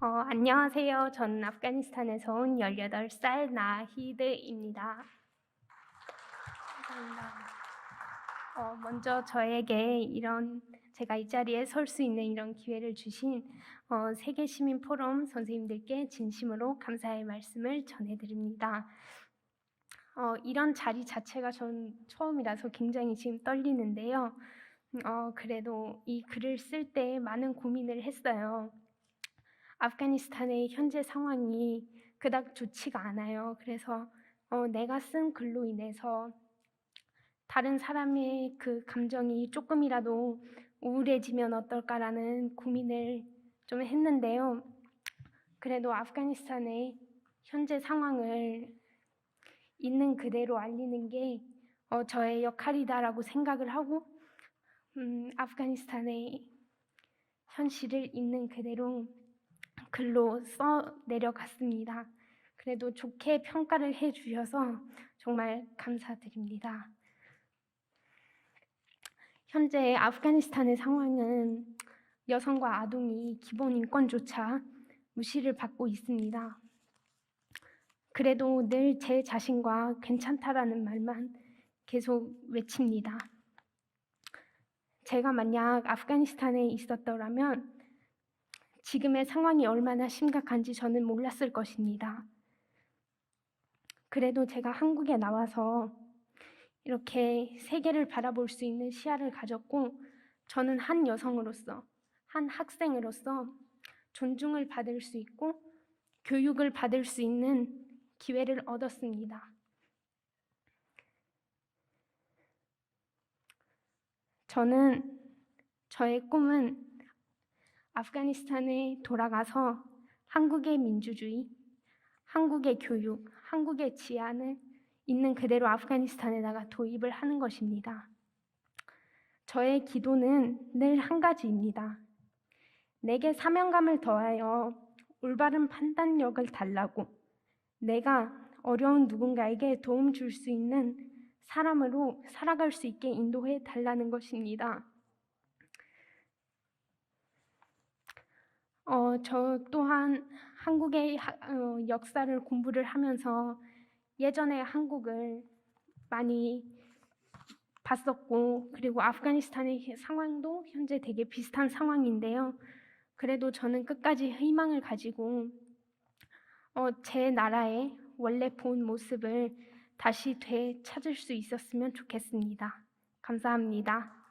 어, 안녕하세요. 저는 아프가니스탄에서 온 18살 나히드입니다. 감사합니다. 어, 먼저 저에게 이런 제가 이 자리에 설 수 있는 이런 기회를 주신 어, 세계 시민 포럼 선생님들께 진심으로 감사의 말씀을 전해드립니다. 어, 이런 자리 자체가 전 처음이라서 굉장히 지금 떨리는데요. 어, 그래도 이 글을 쓸 때 많은 고민을 했어요. 아프가니스탄의 현재 상황이 그닥 좋지가 않아요. 그래서 어, 내가 쓴 글로 인해서 다른 사람의 그 감정이 조금이라도 우울해지면 어떨까라는 고민을 좀 했는데요. 그래도 아프가니스탄의 현재 상황을 있는 그대로 알리는 게 어, 저의 역할이다라고 생각을 하고 음, 아프가니스탄의 현실을 있는 그대로 글로 써 내려갔습니다. 그래도 좋게 평가를 해 주셔서 정말 감사드립니다. 현재 아프가니스탄의 상황은 여성과 아동이 기본 인권조차 무시를 받고 있습니다. 그래도 늘 제 자신과 괜찮다라는 말만 계속 외칩니다. 제가 만약 아프가니스탄에 있었더라면 지금의 상황이 얼마나 심각한지 저는 몰랐을 것입니다. 그래도 제가 한국에 나와서 이렇게 세계를 바라볼 수 있는 시야를 가졌고, 저는 한 여성으로서, 한 학생으로서 존중을 받을 수 있고, 교육을 받을 수 있는 기회를 얻었습니다. 저는 저의 꿈은 아프가니스탄에 돌아가서 한국의 민주주의, 한국의 교육, 한국의 지안을 있는 그대로 아프가니스탄에다가 도입을 하는 것입니다. 저의 기도는 늘 한 가지입니다. 내게 사명감을 더하여 올바른 판단력을 달라고 내가 어려운 누군가에게 도움 줄 수 있는 사람으로 살아갈 수 있게 인도해 달라는 것입니다. 어, 저 또한 한국의 하, 어, 역사를 공부를 하면서 예전에 한국을 많이 봤었고, 그리고 아프가니스탄의 상황도 현재 되게 비슷한 상황인데요. 그래도 저는 끝까지 희망을 가지고 어, 제 나라의 원래 본 모습을 다시 되찾을 수 있었으면 좋겠습니다. 감사합니다.